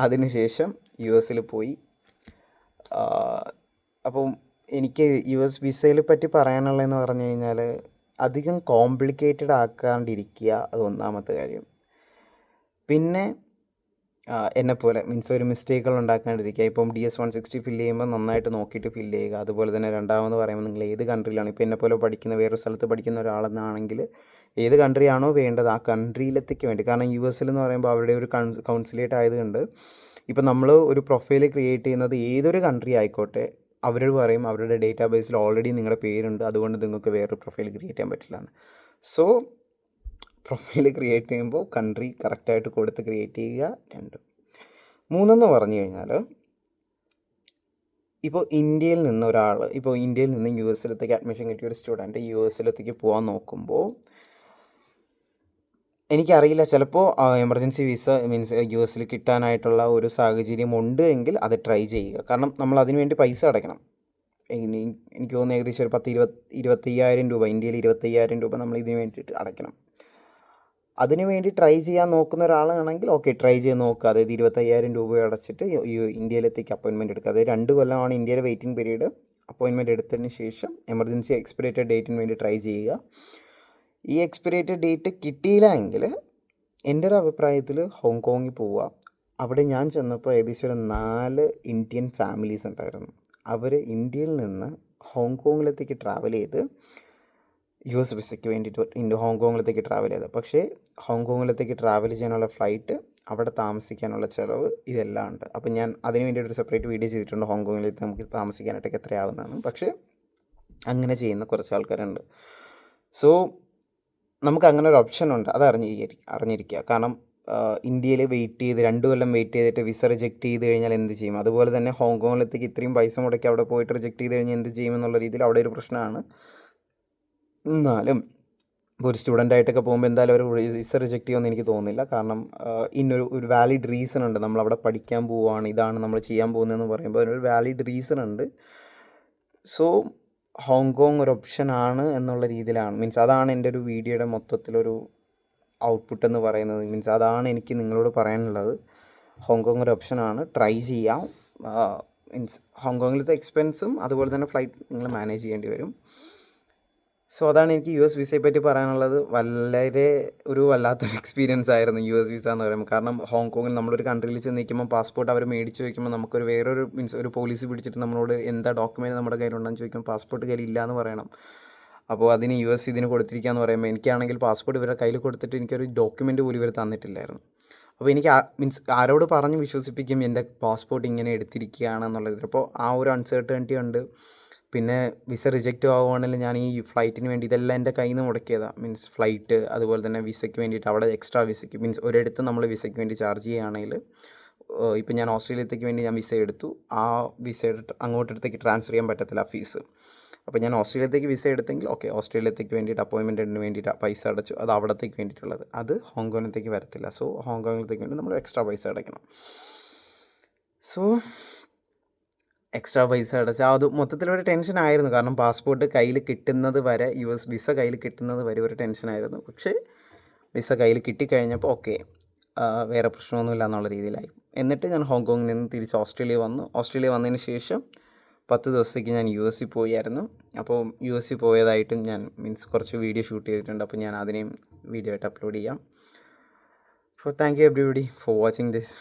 അതിനുശേഷം യു എസിൽ പോയി. അപ്പം എനിക്ക് യു എസ് വിസയിൽ പറ്റി പറയാനുള്ളതെന്ന് പറഞ്ഞു കഴിഞ്ഞാൽ അധികം കോംപ്ലിക്കേറ്റഡ് ആക്കാണ്ടിരിക്കുക അത് ഒന്നാമത്തെ കാര്യം. പിന്നെ എന്നെപ്പോലെ മീൻസ് ഒരു മിസ്റ്റേക്കുകൾ ഉണ്ടാക്കാണ്ടിരിക്കുക. ഇപ്പം D S one sixty fill ചെയ്യുമ്പോൾ നന്നായിട്ട് നോക്കിയിട്ട് ഫില്ല് ചെയ്യുക. അതുപോലെ തന്നെ രണ്ടാമത് പറയുമ്പോൾ നിങ്ങൾ ഏത് കൺട്രിയിലാണ് ഇപ്പോൾ പോലെ പഠിക്കുന്ന വേറൊരു സ്ഥലത്ത് പഠിക്കുന്ന ഒരാളെന്നാണെങ്കിൽ ഏത് കൺട്രിയാണോ വേണ്ടത് ആ കൺട്രിയിലെത്തിക്ക് വേണ്ടി. കാരണം യു എസിൽ എന്ന് പറയുമ്പോൾ അവരുടെ ഒരു കൺ കൗൺസിലേറ്റ് ആയതുകൊണ്ട് ഇപ്പം നമ്മൾ ഒരു പ്രൊഫൈൽ ക്രിയേറ്റ് ചെയ്യുന്നത് ഏതൊരു കൺട്രി ആയിക്കോട്ടെ അവരോട് പറയും അവരുടെ ഡേറ്റാ ബേസിൽ ഓൾറെഡി നിങ്ങളുടെ പേരുണ്ട്. അതുകൊണ്ട് നിങ്ങൾക്ക് വേറൊരു പ്രൊഫൈൽ ക്രിയേറ്റ് ചെയ്യാൻ പറ്റില്ല സോ പ്രൊഫൈൽ ക്രിയേറ്റ് ചെയ്യുമ്പോൾ കൺട്രി കറക്റ്റായിട്ട് കൊടുത്ത് ക്രിയേറ്റ് ചെയ്യുക രണ്ട്. മൂന്നെന്ന് പറഞ്ഞു കഴിഞ്ഞാൽ ഇപ്പോൾ ഇന്ത്യയിൽ നിന്ന് ഒരാൾ ഇപ്പോൾ ഇന്ത്യയിൽ നിന്ന് യു എസിലത്തേക്ക് അഡ്മിഷൻ കിട്ടിയ ഒരു സ്റ്റുഡന്റ് യു എസിലത്തേക്ക് പോകാൻ നോക്കുമ്പോൾ എനിക്കറിയില്ല ചിലപ്പോൾ എമർജൻസി വിസ മീൻസ് യു എസിൽ കിട്ടാനായിട്ടുള്ള ഒരു സാഹചര്യം ഉണ്ട് എങ്കിൽ അത് ട്രൈ ചെയ്യുക. കാരണം നമ്മൾ അതിന് വേണ്ടി പൈസ അടയ്ക്കണം. എനിക്ക് തോന്നുന്നു ഏകദേശം ഒരു പത്ത് ഇരുപത് ഇരുപത്തയ്യായിരം രൂപ ഇന്ത്യയിൽ ഇരുപത്തയ്യായിരം രൂപ നമ്മൾ ഇതിനു വേണ്ടിയിട്ട് അടയ്ക്കണം. അതിന് വേണ്ടി ട്രൈ ചെയ്യാൻ നോക്കുന്ന ഒരാളാണെങ്കിൽ ഓക്കെ ട്രൈ ചെയ്ത് നോക്കുക അതായത് ഇരുപത്തയ്യായിരം രൂപ അടച്ചിട്ട് ഇന്ത്യയിലത്തേക്ക് അപ്പോയിൻമെന്റ് എടുക്കുക. അതായത് രണ്ട് കൊല്ലമാണ് ഇന്ത്യയിലെ വെയിറ്റിംഗ് പീരീഡ് അപ്പോയിൻമെന്റ് എടുത്തതിന് ശേഷം എമർജൻസി എക്സ്പിറേറ്റഡ് ഡേറ്റിന് വേണ്ടി ട്രൈ ചെയ്യുക. ഈ എക്സ്പിറേറ്റഡ് ഡേറ്റ് കിട്ടിയില്ല എങ്കിൽ എന്റെ ഒരു അഭിപ്രായത്തിൽ ഹോങ്കോങ്ങിൽ പോവുക. അവിടെ ഞാൻ ചെന്നപ്പോൾ ഏകദേശം ഒരു നാല് ഇന്ത്യൻ ഫാമിലീസ് ഉണ്ടായിരുന്നു. അവർ ഇന്ത്യയിൽ നിന്ന് ഹോങ്കോങ്ങിലത്തേക്ക് ട്രാവൽ ചെയ്ത് യു എസ് വിസയ്ക്ക് വേണ്ടിയിട്ട് ഇൻഡോ ഹോങ്കോങ്ങിലത്തേക്ക് ട്രാവൽ ചെയ്തത്. പക്ഷേ ഹോങ്കോങ്ങിലത്തേക്ക് ട്രാവൽ ചെയ്യാനുള്ള ഫ്ലൈറ്റ് അവിടെ താമസിക്കാനുള്ള ചിലവ് ഇതെല്ലാം ഉണ്ട്. അപ്പോൾ ഞാൻ അതിന് വേണ്ടിയിട്ട് ഒരു സെപ്പറേറ്റ് വീഡിയോ ചെയ്തിട്ടുണ്ട്. ഹോങ്കോങ്ങിലേക്ക് നമുക്ക് താമസിക്കാനായിട്ടൊക്കെ എത്രയാവുന്നതാണ് പക്ഷേ അങ്ങനെ ചെയ്യുന്ന കുറച്ച് ആൾക്കാരുണ്ട്. സോ നമുക്ക് അങ്ങനെ ഒരു ഓപ്ഷൻ ഉണ്ട്. അത് അറിഞ്ഞിരിക്കുക അറിഞ്ഞിരിക്കുക. കാരണം ഇന്ത്യയിൽ വെയിറ്റ് ചെയ്ത് രണ്ട് കൊല്ലം വെയിറ്റ് ചെയ്തിട്ട് വിസ റിജക്റ്റ് ചെയ്ത് കഴിഞ്ഞാൽ എന്ത് ചെയ്യും? അതുപോലെ തന്നെ ഹോങ്കോങ്ങിലത്തേക്ക് ഇത്രയും പൈസ മുടക്കി അവിടെ പോയിട്ട് റിജക്റ്റ് ചെയ്ത് കഴിഞ്ഞാൽ എന്ത് ചെയ്യുമെന്നുള്ള രീതിയിൽ അവിടെ ഒരു പ്രശ്നമാണ്. എന്നാലും ഇപ്പോൾ ഒരു സ്റ്റുഡന്റ് ആയിട്ടൊക്കെ പോകുമ്പോൾ എന്തായാലും ഒരു വിസ റിജക്റ്റ് ചെയ്യുമെന്ന് എനിക്ക് തോന്നുന്നില്ല. കാരണം ഇന്നൊരു ഒരു വാലിഡ് റീസൺ ഉണ്ട്. നമ്മൾ അവിടെ പഠിക്കാൻ പോവുകയാണ് ഇതാണ് നമ്മൾ ചെയ്യാൻ പോകുന്നതെന്ന് പറയുമ്പോൾ അതിനൊരു വാലിഡ് റീസൺ ഉണ്ട്. സോ ഹോങ്കോങ് ഒരു ഓപ്ഷൻ ആണ് എന്നുള്ള രീതിയിലാണ്. മീൻസ് അതാണ് എന്റെ ഒരു വീഡിയോയുടെ മൊത്തത്തിലൊരു ഔട്ട്പുട്ട് എന്ന് പറയുന്നത്. മീൻസ് അതാണ് എനിക്ക് നിങ്ങളോട് പറയാനുള്ളത്. ഹോങ്കോങ് ഒരു ഓപ്ഷനാണ് ട്രൈ ചെയ്യാം. മീൻസ് ഹോങ്കോങ്ങിലത്തെ എക്സ്പെൻസും അതുപോലെ തന്നെ ഫ്ലൈറ്റ് നിങ്ങൾ മാനേജ് ചെയ്യേണ്ടി വരും. സോ അതാണ് എനിക്ക് യു എസ് വിസയെ പറ്റി പറയാനുള്ളത്. വളരെ ഒരു വല്ലാത്തൊരു എക്സ്പീരിയൻസ് ആയിരുന്നു യു എസ് വിസ എന്ന് പറയുമ്പോൾ. കാരണം ഹോങ്കോങ്ങിൽ നമ്മളൊരു കൺട്രിയിൽ ചെന്ന് നിൽക്കുമ്പോൾ പാസ്പോർട്ട് അവർ മേടിച്ച് വയ്ക്കുമ്പോൾ നമുക്കൊരു വേറൊരു മീൻസ് ഒരു പോലീസ് പിടിച്ചിട്ട് നമ്മളോട് എന്താ ഡോക്യുമെന്റ് നമ്മുടെ കയ്യിലുണ്ടെന്ന് ചോദിക്കും. പാസ്പോർട്ട് കയ്യിൽ ഇല്ല എന്ന് പറയണം. അപ്പോൾ അതിന് യു എസ് ഇതിന് കൊടുത്തിരിക്കുക എന്ന് പറയുമ്പോൾ എനിക്കാണെങ്കിൽ പാസ്പോർട്ട് ഇവരുടെ കയ്യിൽ കൊടുത്തിട്ട് എനിക്കൊരു ഡോക്യുമെന്റ് പോലും ഇവർ തന്നിട്ടില്ലായിരുന്നു. അപ്പോൾ എനിക്ക് മീൻസ് ആരോട് പറഞ്ഞ് വിശ്വസിപ്പിക്കും എന്റെ പാസ്പോർട്ട് ഇങ്ങനെ എടുത്തിരിക്കുകയാണെന്നുള്ളത്. അപ്പോൾ ആ ഒരു അൺസർട്ടനിറ്റി ഉണ്ട്. പിന്നെ വിസ റിജക്റ്റ് ആവുകയാണെങ്കിൽ ഞാൻ ഈ ഫ്ലൈറ്റിന് വേണ്ടി ഇതെല്ലാം എന്റെ കയ്യിൽ നിന്ന് മുടക്കിയതാണ് മീൻസ് ഫ്ലൈറ്റ് അതുപോലെ തന്നെ വിസയ്ക്ക് വേണ്ടിയിട്ട് അവിടെ എക്സ്ട്രാ വിസയ്ക്ക് മീൻസ് ഒരിടത്ത് നമ്മൾ വിസയ്ക്ക് വേണ്ടി ചാർജ് ചെയ്യുകയാണെങ്കിൽ ഇപ്പം ഞാൻ ഓസ്ട്രേലിയത്തേക്ക് വേണ്ടി ഞാൻ വിസ എടുത്തു. ആ വിസ അങ്ങോട്ടടുത്തേക്ക് ട്രാൻസ്ഫർ ചെയ്യാൻ പറ്റത്തില്ല ഫീസ് അപ്പോൾ ഞാൻ ഓസ്ട്രേലിയത്തേക്ക് വിസ എടുത്തെങ്കിൽ ഓക്കെ ഓസ്ട്രേലിയത്തേക്ക് വേണ്ടിയിട്ട് അപ്പോയിൻമെന്റിന് വേണ്ടിയിട്ട് പൈസ അടച്ചു. അത് അവിടത്തേക്ക് വേണ്ടിയിട്ടുള്ളത്. അത് ഹോങ്കോങ്ങിലേക്ക് വരത്തില്ല. സോ ഹോങ്കോങ്ങിലേക്ക് വേണ്ടി നമ്മൾ എക്സ്ട്രാ പൈസ അടയ്ക്കണം. സോ എക്സ്ട്രാ പൈസ അടച്ച്. അത് ടെൻഷൻ ആയിരുന്നു. കാരണം പാസ്പോർട്ട് കയ്യിൽ കിട്ടുന്നത് വരെ യു എസ് വിസ കയ്യിൽ കിട്ടുന്നത് വരെ ഒരു ടെൻഷൻ ആയിരുന്നു. പക്ഷേ വിസ കയ്യിൽ കിട്ടിക്കഴിഞ്ഞപ്പോൾ ഓക്കെ വേറെ പ്രശ്നമൊന്നുമില്ല എന്നുള്ള രീതിയിലായി. എന്നിട്ട് ഞാൻ ഹോങ്കോങ്ങിൽ നിന്ന് തിരിച്ച് ഓസ്ട്രേലിയ വന്നു. ഓസ്ട്രേലിയ വന്നതിന് ശേഷം പത്ത് ദിവസത്തേക്ക് ഞാൻ യു എസ്സിൽ പോയായിരുന്നു. അപ്പോൾ യു എസ്സിൽ പോയതായിട്ടും ഞാൻ മീൻസ് കുറച്ച് വീഡിയോ ഷൂട്ട് ചെയ്തിട്ടുണ്ട്. അപ്പോൾ ഞാൻ അതിനെയും വീഡിയോ ആയിട്ട് അപ്ലോഡ് ചെയ്യാം. So thank you everybody for watching this